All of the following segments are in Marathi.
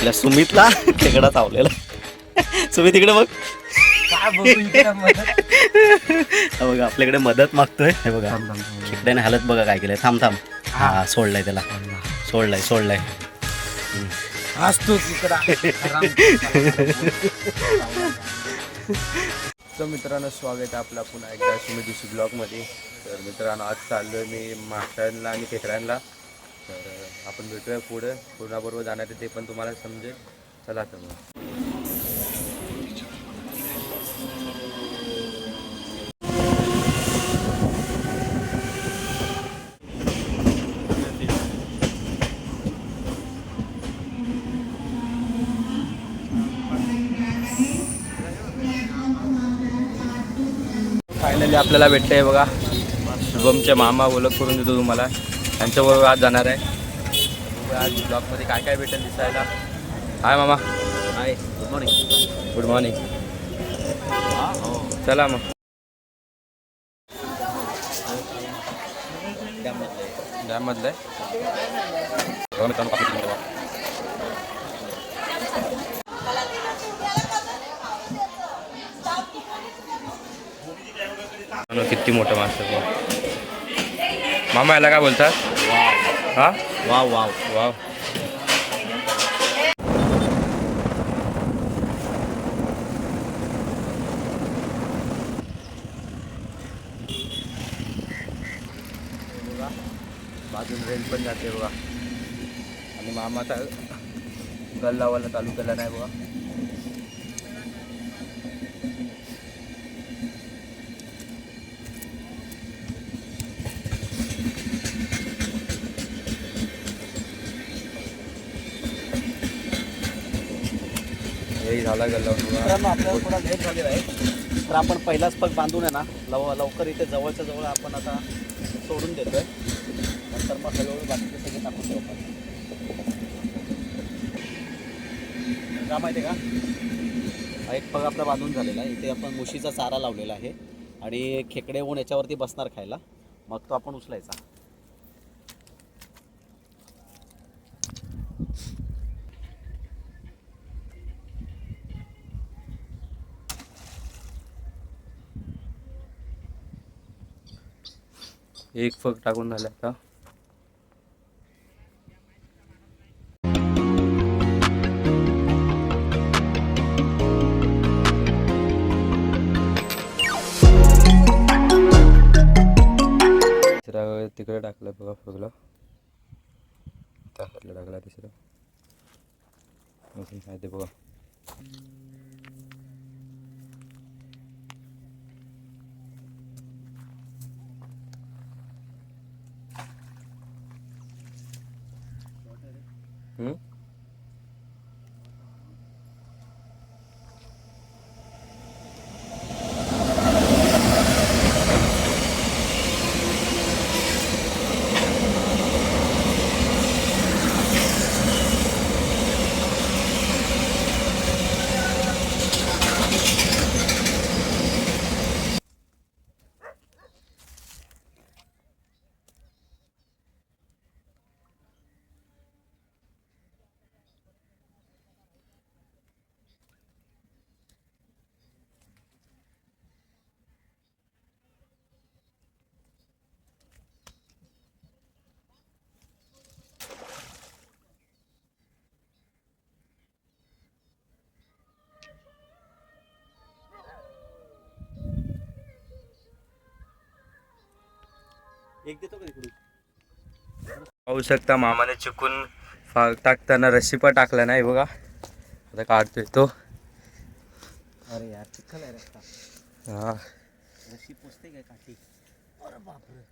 आपल्या सुमितला खेकडा चावलेला. सुमित बघ. बघू इकडे मदत. हा बघा आपल्याकडे मदत मागतोय. हे बघा. खेकड्याने हालत बघा काय केलंय. थांब थांब. हा. सोडलाय त्याला. सोडलाय सोडलाय. तर मित्रांनो स्वागत आहे आपला पुन्हा एकदा सुमितीशी ब्लॉगमध्ये. तर मित्रांनो आज चाललोय मी माशांना आणि खेकड्यांना. आपण भेटूया पुढे. कोणाबरोबर जाणार आहे ते पण तुम्हाला समजेल. चला तर मग. फायनली आपल्याला भेटलं आहे बघा. शुभमचे मामा ओळख करून देतो तुम्हाला. त्यांच्याबरोबर आज जाणार आहे. बघूया आज ब्लॉगमध्ये काय काय भेटेल दिसायला. हाय मामा. Hi good morning good morning चला मग. डॅममधलं आहे किती मोठा माणसं. मामा याला काय बोलतात? हा? Wow wow wow. बाजून रेल पण जाते बघा. आणि मामा आता गल्लावाला चालू केला नाही बघा. हेही झाला गल्ला मित्रांनो आपल्याला थोडा लेट झालेला आहे. तर आपण पहिलाच पग बांधून आहे ना लव लवकर इथे जवळच्या जवळ आपण आता सोडून देतो आहे नंतर मग हळूहळू बाकीचे सगळे टाकून देऊ आपण. का माहिती आहे का एक पग आपला बांधून झालेला आहे. इथे आपण मुशीचा चारा लावलेला आहे. आणि खेकडे होऊन याच्यावरती बसणार खायला. मग तो आपण उचलायचा. एक फग टाकून झालं आता. तिसरा तिकडे टाकलं बघा फगला. टाकला तिसरा. अजून काय ते बघा. हम्म? पाहू शकता मामाने चुकून टाकताना रस्सी पण टाकला नाही बघा. आता काढतोय तो. अरे यार चिखल आहे रस्ता. हा. रशी पुसते काय काठी? अरे बापरे.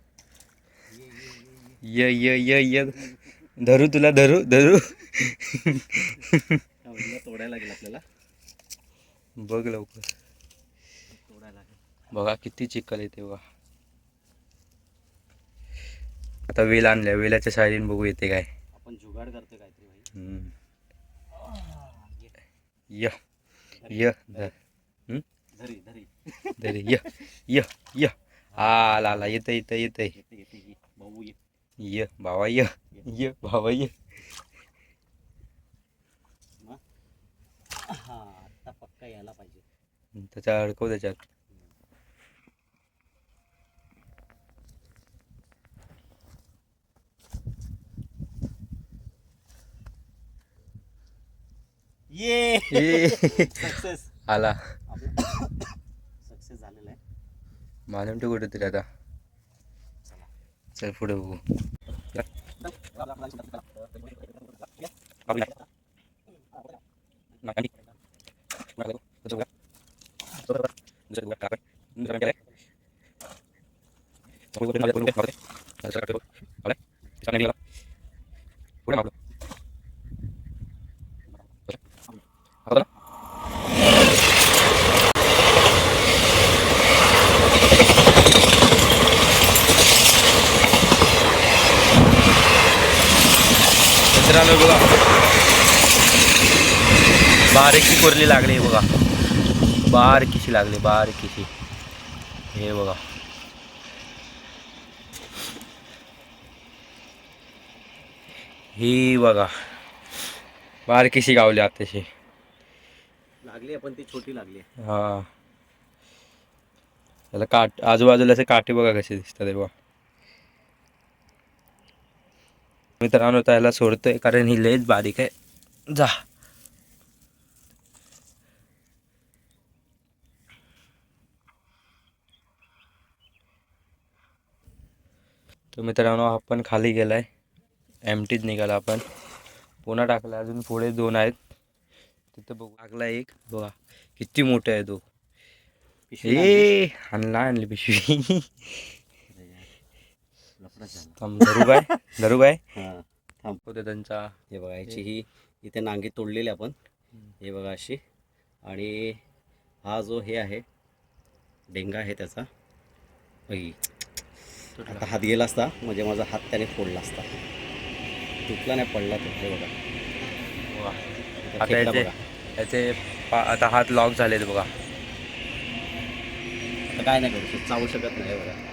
य य य य. धरू तुला धरू धरू. तोडायला लागेल आपल्याला. बघ लवकर. तोडायला लागेल. बघा किती चिखल येते बघा. आता वेल आणल्या वेलाच्या साईडीन बघू येते काय. आपण जुगाड करतोय काहीतरी. य य धर य य य. आला आला येतं येतं येतं येते येते ये. भाऊ ये. भावा य य भावा य. यायला पाहिजे. त्याच्या अडकव त्याच्यात. ये. ये. सक्सेस आला. सक्सेस झालेला आहे. मानून ठेव कुठेतरी आता. चल. पुढे बघू. मित्रांनो बघा. बारीकशी कोरली लागली बघा. बारकीशी लागली बारकीशी. हे बघा. ही बघा. बारकीशी गावली आताशी. लागली आहे पण ती छोटी लागली हा. त्याला काट आजूबाजूला असे काटे बघा कसे दिसतात बघा. मित्रांनो त्याला सोडतोय कारण ही लयच बारीक आहे. जा. तर मित्रांनो आपण खाली गेलाय. एम टीच निघाला आपण. पुन्हा टाकला अजून पुढे दोन आहेत. तिथं बघू. लागला एक. बघा किती मोठा आहे तो? ए आणला आणली पिशवी. लफडंच झालं. थांब. धरू काय धरू काय हा त्यांचा हे बघा याची ही. इथे नांगी तोडलेली आपण. हे बघा अशी. आणि हा जो हे आहे डेंगा आहे त्याचा. आता हात गेला असता म्हणजे माझा हात त्याने फोडला असता. तुटला नाही पडला तो. हे बघा. आता बघा. याचे पा- आता हात लॉक झालेत बघा. आता काय नाही करू शकत चावू शकत नाही बघा.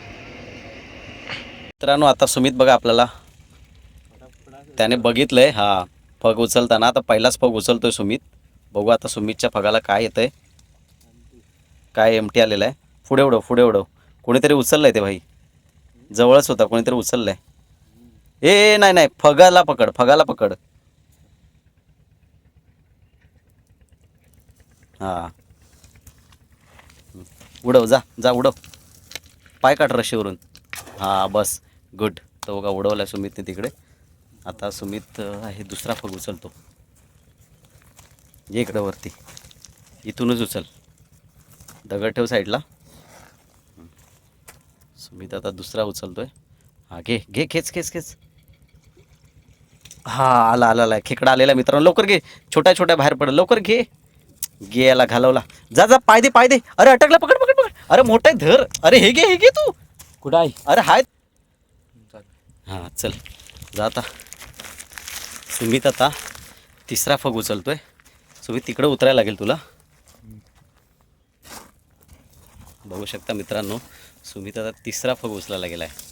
मित्रांनो आता सुमित बघा आपल्याला. त्याने बघितलंय हा पग उचलताना. आता पहिलाच पग उचलतोय सुमित. बघू आता सुमितच्या पगाला काय येतंय. काय एमटी आलेलं आहे पुढे उडव पुढे उडव कोणीतरी उचललंय ते भाई. जवळच होता कोणीतरी उचललंय. ए ए, नाही नाही फगाला पकड फगाला पकड. हा. उडव जा जा उडव. पाय काढ रशीवरून. हां बस. गुड. तो बघा उडवला सुमितने तिकडे. आता सुमित आहे दुसरा फग उचलतो. ये इकडं वरती. इथूनच उचल. दगड ठेव साईडला. सुमित आता दुसरा उचलतोय. हा घे घे खेच खेच खेच. हा आला आला आला. खेकडा आलेला आहे मित्रांनो. लवकर घे. छोट्या छोट्या बाहेर पड. लवकर घे. घे याला घालवला. जा जा पाय दे पाय दे. अरे अटकला पकड पकड पकड. अरे मोठा आहे धर. अरे हे घे हे घे तू. कुठं आहे? अरे हाय हां चल. जाता सुमित आता तिसरा फग उचलतो आहे सुमित तिकडं उतरायला लागेल तुला. बघू शकता मित्रांनो सुमित आता तिसरा फग उचलायला गेला आहे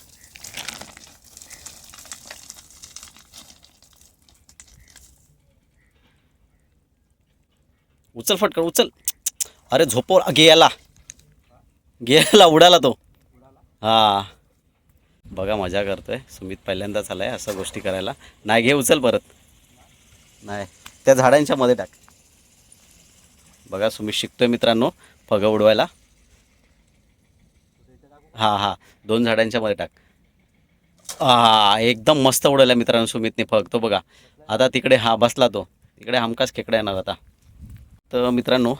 उचल फटकन उचल. अरे झोपव गेला गेला उडाला तो. हा. बघा मजा करतोय. सुमित पहिल्यांदाच आलाय असं गोष्टी करायला. नाही घे उचल परत. नाही त्या झाडांच्या मध्ये टाक. बघा सुमित शिकतोय मित्रांनो फगं उडवायला. हा हा दोन झाडांच्या मध्ये टाक. हा एकदम मस्त उडवला मित्रांनो सुमितने फग तो बघा. आता तिकडे हा बसला तो. तिकडे हमखास खेकडा येणार आता. तर मित्रांनो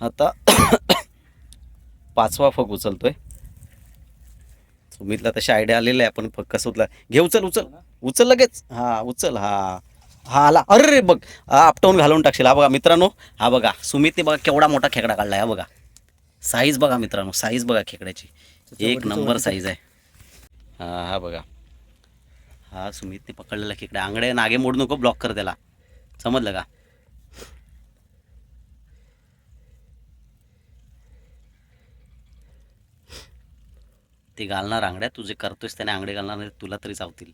आता पाचवा फग उचलतोय. सुमितला तशी आयडिया आलेली आहे. आपण कसं उचला घे उचल उचल. उचल लगेच. हा उचल. हा. हा आला. अरे बघ. हा आपटवून घालून टाकशील. हा बघा मित्रांनो. हा बघा सुमितने बघा केवढा मोठा खेकडा काढला हा बघा. साईज बघा मित्रांनो. साईज बघा खेकड्याची. एक नंबर साईज आहे. हा हा बघा. हा सुमितने पकडलेला खेकडा. आंगडे नागे मोड नको. ब्लॉक कर त्याला. समजलं का? ते घालणार आंगड्या तू जे करतोयस त्याने आंगडे घालणार नाही तुला तरी चावतील.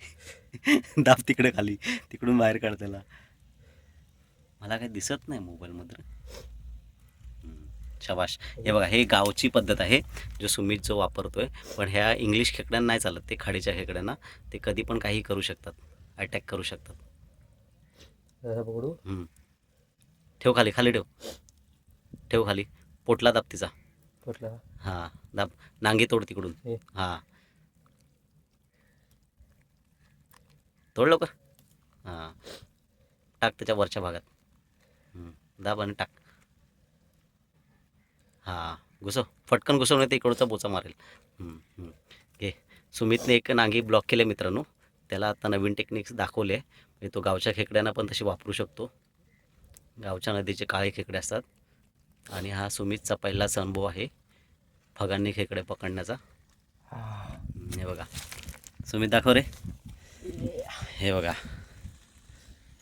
दाब तिकडे खाली तिकडून बाहेर काढ त्याला. मला काही दिसत नाही मोबाईलमध्ये शबाश. हे बघा हे गावची पद्धत आहे जो सुमित जो वापरतोय पण ह्या इंग्लिश खेकड्यांना नाही चालत ते खाडीच्या खेकड्यांना. ते कधी पण काही करू शकतात अटॅक करू शकतात. पकडू. ठेव खाली खाली ठेव. ठेव खाली. पोटला दाब तिचा. कुठला हां दाब नांगी तोड तिकडून. हे. हां. तोड लवकर. हां. टाक त्याच्या वरच्या भागात. हम्म. दाब आणि टाक. हां घुसव. फटकन घुसव नाही ते इकडचा बोचा मारेल. हम्म, हम्म. घे. सुमितने एक नांगी ब्लॉक केले मित्रांनो. त्याला आता नवीन टेक्निक्स दाखवले. म्हणजे तो गावच्या खेकड्यांना पण तशी वापरू शकतो. गावच्या नदीचे काळे खेकडे असतात. आणि हा सुमितचा पहिलाच अनुभव आहे. फगांनी खेकडे पकडण्याचा. हे. बघा. सुमित दाखव रे. हे बघा.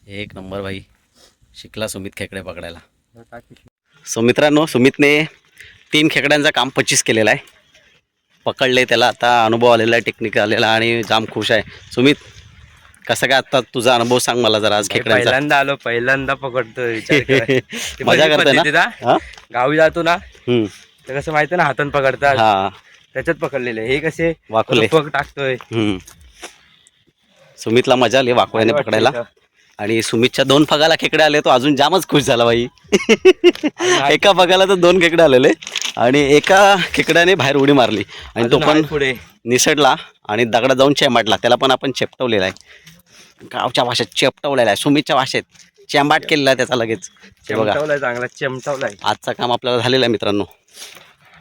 एक नंबर भाई शिकला सुमित खेकडे पकडायला. सो मित्रांनो सुमितने तीन खेकड्यांचं काम पच्चीस केलेलं आहे. पकडले त्याला. आता अनुभव आलेला आहे टेक्निक आलेला आणि जाम खुश आहे. सुमित कसं काय आता तुझा अनुभव सांग मला जरा आज खेकड्यांचा? पहिल्यांदा आलो पहिल्यांदा पकडतोय विचार कर. ते मजा करतोय ना? गावी जातो ना. तर कसं माहिती ना हातान पकडतात. हा. त्याच्यात पकडलेले. हे कसे वाकुले. पग टाकतोय. हम्म. सुमितला मजा आली वाटतं पकडायला. इथं. आणि सुमितच्या दोन फगाला खेकडे आले तो अजून जामच खुश झाला बाई. एका फगाला तर दोन खेकडे आलेले. आणि एका खेकड्याने बाहेर उडी मारली. आणि तो अजून पण आहे पुढे. निसटला आणि दगडा जाऊन चेंबाटला त्याला पण आपण चेपटवलेला आहे. गावच्या भाषेत चेपटवलेला आहे. सुमितच्या भाषेत. चेंबाट केलेला आहे त्याचा लगेच. हे बघा. चमटावलाय चांगला चमटावलाय. आजचा काम आपल्याला झालेलं आहे मित्रांनो.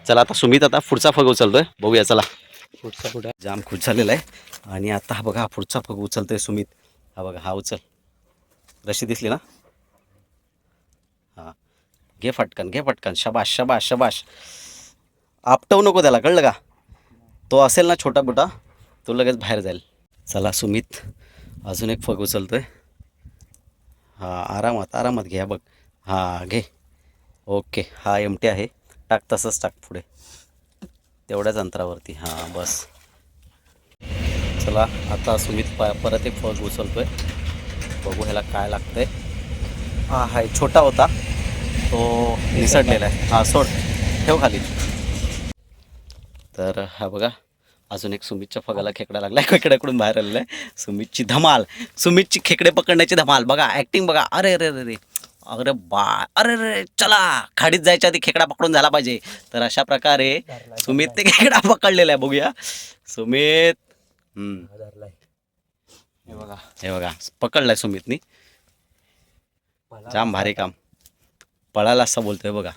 चला आता सुमित आता पुढचा फग उचलतोय. बघूया चला. पुढचा पुढे जाम खुश झालेला आहे. आणि आता हा बघा हा पुढचा फग उचलतोय सुमित. हा बघा हा उचल. रशी दिसली ना? हां. घे फटकन घे फटकन. शबाश शबाश शबाश आपटवू नको त्याला कळलं का? तो असेल ना छोटा बुटा तो लगेच बाहेर जाईल. चला सुमित. अजून एक फग उचलतोय. हां आरामात आरामात घ्या बघ. हां घे. ओके हा एमटी आहे. टाक तसंच टाक पुढे. तेवढ्याच अंतरावरती. हां बस. चला आता सुमित प परत एक फोन उचलतो आहे बघू ह्याला काय लागतंय. हा हाय छोटा होता. तो निसटलेला आहे. हां सोड. ठेव खाली. तर हा बघा. अजून एक सुमितच्या फगाला खेकडा लागला आहे खेकड्याकडून बाहेर आलेला आहे सुमितची धमाल सुमितची खेकडे पकडण्याची धमाल. बघा ॲक्टिंग बघा. अरे अरे अरे अरे. बा अरे अरे चला. खाडीत जायच्या आधी खेकडा पकडून झाला पाहिजे. तर अशा प्रकारे सुमित ते खेकडा पकडलेला आहे. बघूया. सुमित हे बघा. हे बघा पकडलाय सुमितनी. जाम भारी काम. पळायला असं बोलतोय बघा.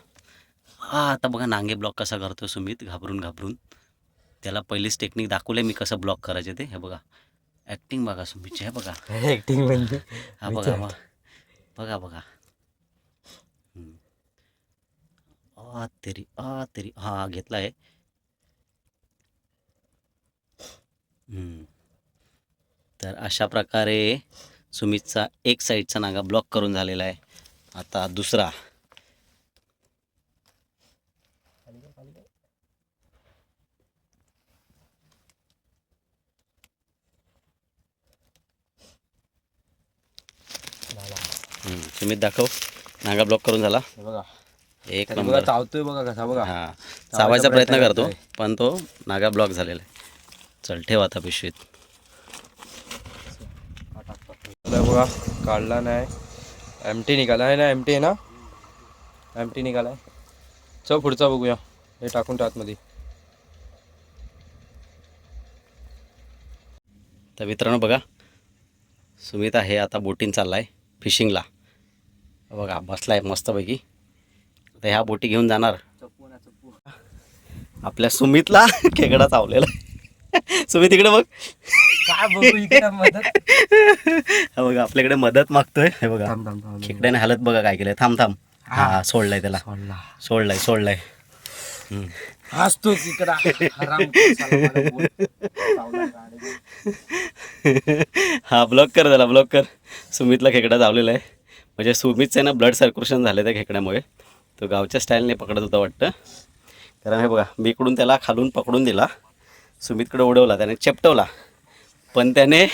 हा आता बघा नांगे ब्लॉक कसा करतोय सुमित. घाबरून घाबरून. त्याला पहिलीच टेक्निक दाखवले मी कसं ब्लॉक करायचे ते. हे बघा. ॲक्टिंग बघा सुमितची हे बघा. ऍक्टिंग म्हणजे? हा बघा बघा. बघा बघा. आ तेरी आ तेरी. हा घेतला आहे. तर अशा प्रकारे सुमितचा एक साईडचा नागा ब्लॉक करून झालेला आहे. आता दुसरा. सुमित दाखव. नागा ब्लॉक करून झाला. बघा. एक नंबर चावतोय बघा कसा बघा. हा चावायचा प्रयत्न करतो. पण तो नागा ब्लॉक झालेला आहे. चल ठेव आता पिशवीत. बघा काढला नाही. एम टी निघाला. आहे ना एम टी आहे ना? एम टी निघालाय चल पुढचा बघूया. हे टाकून टाकमध्ये तर मित्रांनो बघा. सुमित आहे आता बोटिंग चालला आहे फिशिंगला. बघा बसला आहे मस्तपैकी. आता ह्या बोटी घेऊन जाणार. आपल्या सुमितला खेकडा चावलेला. सुमित इकडे बघ. हा बघा आपल्याकडे मदत मागतोय. हे बघा खेकड्याने हालत बघा काय केलंय. थांब थांब. हा. सोडलाय त्याला. सोडला. सोडलाय सोडलाय. हम्म. हाच तो तिकडा हा ब्लॉक कर त्याला ब्लॉक कर. सुमितला खेकडा चावलेला आहे. म्हणजे सुमितचं आहे ना ब्लड सर्क्युलेशन झालं त्या खेकड्यामुळे. तो गावच्या स्टाईलने पकडत होता वाटतं. कारण हे बघा मी इकडून त्याला खालून पकडून दिला. सुमितकडे उडवला त्याने चेपटवला. पण त्याने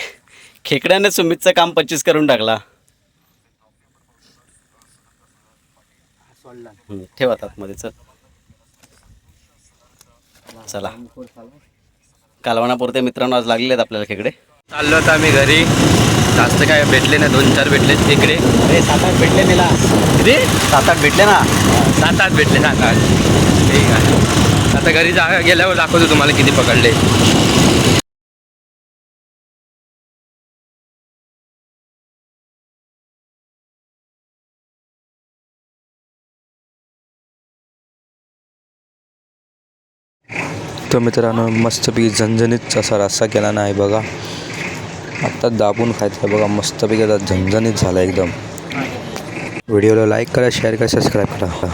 खेकड्याने सुमितचं काम पच्चीस करून टाकला. ठेव आतमध्ये चल. चला. कालवणापुरते मित्रांनो आज लागलेले आहेत आपल्याला खेकडे. चाललो होतो आम्ही घरी. जास्त काय भेटले ना दोन चार भेटले तिकडे अरे सात आठ भेटले मला किती? सात आठ भेटले ना. सात आठ भेटले सात आठ. ठीक आहे. आता घरी जा गेल्यावर दाखवतो तुम्हाला किती पकडले. तर मित्रांनो मस्तपैकी झणझणीत असा रस्सा केला नाही बघा. आत्ता दाबून खायचं आहे बघा मस्तपैकी आता झणझणीत झाला एकदम. व्हिडिओला लाईक करा शेअर करा सबस्क्राईब करा.